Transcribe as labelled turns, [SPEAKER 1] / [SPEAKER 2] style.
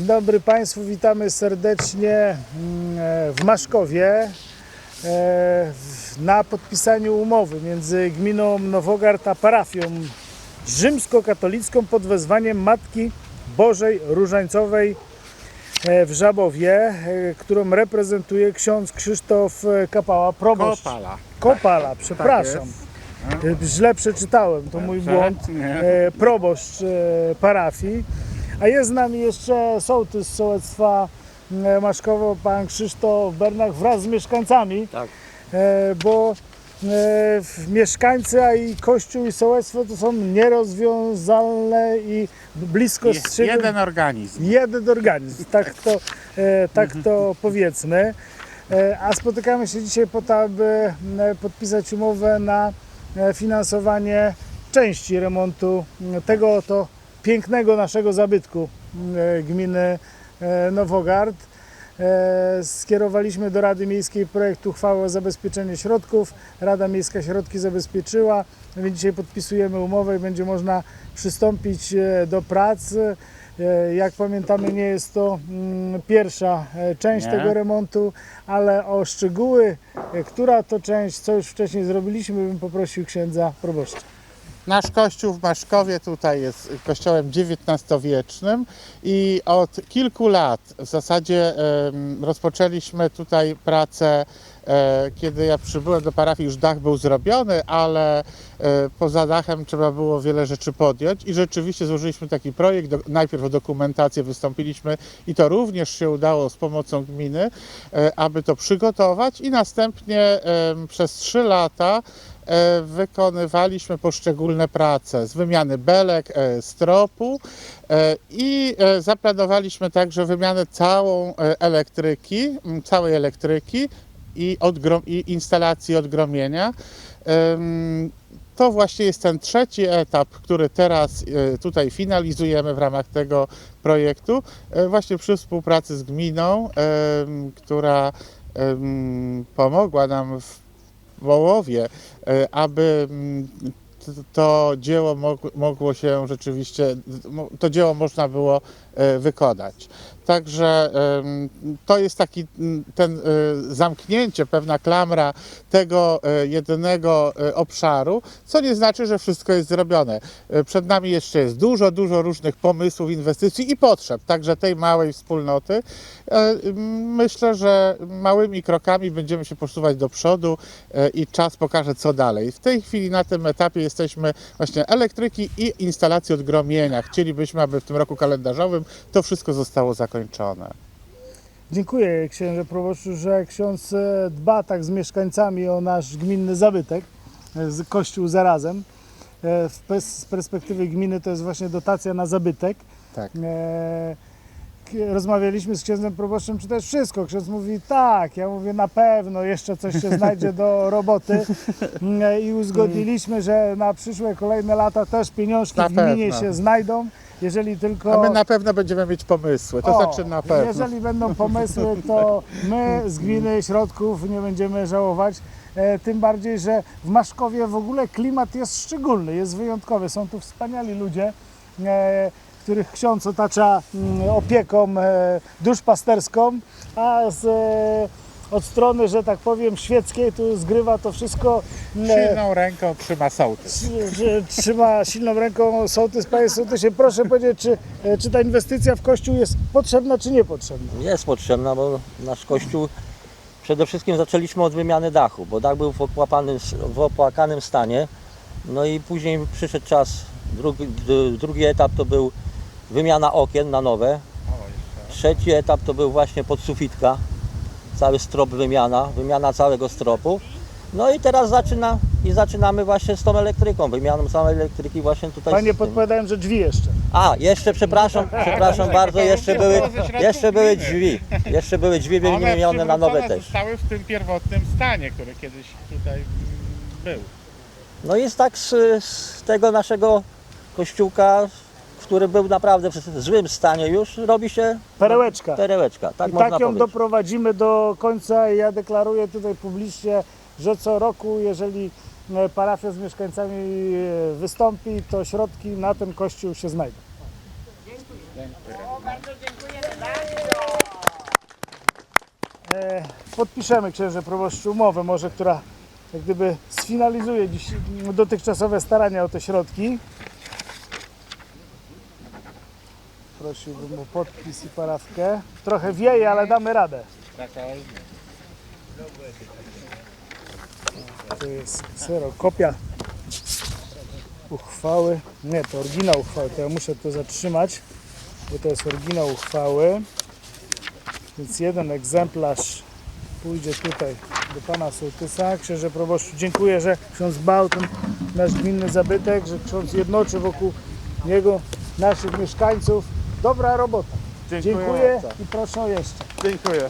[SPEAKER 1] Dzień dobry Państwu, witamy serdecznie mm, e, w Maszkowie e, na podpisaniu umowy między gminą Nowogard a parafią rzymskokatolicką pod wezwaniem Matki Bożej Różańcowej e, w Żabowie, którą reprezentuje ksiądz Krzysztof Kapała, proboszcz.
[SPEAKER 2] Kopala.
[SPEAKER 1] Kopala, przepraszam. E, Źle przeczytałem, to mój
[SPEAKER 2] Dobrze.
[SPEAKER 1] błąd. E, proboszcz parafii. A jest z nami jeszcze sołtys sołectwa e, Maszkowo, pan Krzysztof Bernach wraz z mieszkańcami,
[SPEAKER 3] Tak.
[SPEAKER 1] e, bo e, mieszkańcy, a i kościół i sołectwo to są nierozwiązalne i blisko z siebie
[SPEAKER 2] Jeden organizm.
[SPEAKER 1] jeden organizm, tak to, tak to powiedzmy. A spotykamy się dzisiaj po to, aby podpisać umowę na finansowanie części remontu tego oto pięknego naszego zabytku e, gminy e, Nowogard. E, Skierowaliśmy do Rady Miejskiej projekt uchwały o zabezpieczenie środków. Rada Miejska środki zabezpieczyła. Więc dzisiaj podpisujemy umowę i będzie można przystąpić do prac. Jak pamiętamy, nie jest to mm, pierwsza część
[SPEAKER 2] Nie.
[SPEAKER 1] tego remontu, ale o szczegóły, która to część, co już wcześniej zrobiliśmy, bym poprosił księdza proboszcza.
[SPEAKER 2] Nasz kościół w Maszkowie tutaj jest kościołem XIX-wiecznym i od kilku lat w zasadzie rozpoczęliśmy tutaj pracę, e, kiedy ja przybyłem do parafii już dach był zrobiony, ale e, poza dachem trzeba było wiele rzeczy podjąć i rzeczywiście złożyliśmy taki projekt, najpierw o dokumentację wystąpiliśmy i to również się udało z pomocą gminy, e, aby to przygotować i następnie przez trzy lata wykonywaliśmy poszczególne prace z wymiany belek, e, stropu e, i e, zaplanowaliśmy także wymianę całą e, elektryki, całej elektryki i, odgrom, i instalacji odgromienia. To właśnie jest ten trzeci etap, który teraz e, tutaj finalizujemy w ramach tego projektu, e, właśnie przy współpracy z gminą, która pomogła nam w Wołowie, e, aby mm, to dzieło mog- mogło się rzeczywiście, to dzieło można było e, wykonać. Także to jest taki ten e, zamknięcie, pewna klamra tego e, jedynego e, obszaru, co nie znaczy, że wszystko jest zrobione. Przed nami jeszcze jest dużo, dużo różnych pomysłów, inwestycji i potrzeb, także tej małej wspólnoty. Myślę, że małymi krokami będziemy się posuwać do przodu i czas pokaże, co dalej. W tej chwili na tym etapie jesteśmy właśnie elektryki i instalacji odgromienia. Chcielibyśmy, aby w tym roku kalendarzowym to wszystko zostało zakończone.
[SPEAKER 1] Dziękuję księże proboszczu, że ksiądz e, dba tak z mieszkańcami o nasz gminny zabytek, e, z kościół zarazem. E, Z perspektywy gminy to jest właśnie dotacja na zabytek.
[SPEAKER 2] Tak.
[SPEAKER 1] Rozmawialiśmy z księdzem proboszczem, czy to jest wszystko. Ksiądz mówi tak, ja mówię na pewno, jeszcze coś się znajdzie do roboty i uzgodniliśmy, że na przyszłe kolejne lata też pieniążki
[SPEAKER 2] Na
[SPEAKER 1] w gminie
[SPEAKER 2] pewno.
[SPEAKER 1] się znajdą, jeżeli tylko...
[SPEAKER 2] A my na pewno będziemy mieć pomysły, to
[SPEAKER 1] O,
[SPEAKER 2] znaczy na pewno.
[SPEAKER 1] Jeżeli będą pomysły, to my z gminy środków nie będziemy żałować. E, tym bardziej, że w Maszkowie w ogóle klimat jest szczególny, jest wyjątkowy. Są tu wspaniali ludzie, e, których ksiądz otacza mm, opieką e, duszpasterską, a z, e, od strony, że tak powiem, świeckiej tu zgrywa to wszystko.
[SPEAKER 2] Silną ręką trzyma sołtys.
[SPEAKER 1] trzyma silną ręką sołtys, panie sołtysie. Proszę powiedzieć, czy, e, czy ta inwestycja w kościół jest potrzebna, czy niepotrzebna?
[SPEAKER 3] Jest potrzebna, bo nasz kościół przede wszystkim zaczęliśmy od wymiany dachu, bo dach był w opłakanym, w opłakanym stanie. No i później przyszedł czas, drugi, drugi etap to był wymiana okien na nowe. Trzeci etap to był właśnie podsufitka, cały strop wymiana, wymiana całego stropu. No i teraz zaczyna, i zaczynamy właśnie z tą elektryką, wymianą całej elektryki właśnie tutaj.
[SPEAKER 1] Panie podpowiadałem, że drzwi jeszcze.
[SPEAKER 3] A, jeszcze przepraszam, przepraszam bardzo, jeszcze były, jeszcze były drzwi, jeszcze były drzwi wymienione na nowe też.
[SPEAKER 2] zostały w tym pierwotnym stanie, który kiedyś tutaj był.
[SPEAKER 3] No i tak z, z tego naszego kościółka, który był naprawdę w złym stanie już, robi się
[SPEAKER 1] Perełeczka.
[SPEAKER 3] perełeczka, tak
[SPEAKER 1] I
[SPEAKER 3] można
[SPEAKER 1] tak ją
[SPEAKER 3] powiedzieć.
[SPEAKER 1] doprowadzimy do końca i ja deklaruję tutaj publicznie, że co roku, jeżeli e, parafia z mieszkańcami e, wystąpi, to środki na ten kościół się znajdą.
[SPEAKER 2] Dziękuję.
[SPEAKER 4] O, bardzo dziękujemy.
[SPEAKER 1] e, podpiszemy księże proboszczu umowę, może która jak gdyby sfinalizuje dziś dotychczasowe starania o te środki. Prosiłbym o podpis i parafkę. Trochę wieje, ale damy radę. To jest kopia uchwały. Nie, to oryginał uchwały, to ja muszę to zatrzymać, bo to jest oryginał uchwały. Więc jeden egzemplarz pójdzie tutaj do pana sołtysa. Księże proboszczu, dziękuję, że ksiądz dbał o ten nasz gminny zabytek, że ksiądz jednoczy wokół niego naszych mieszkańców. Dobra robota. Dziękuję i proszę o jeszcze.
[SPEAKER 2] Dziękuję.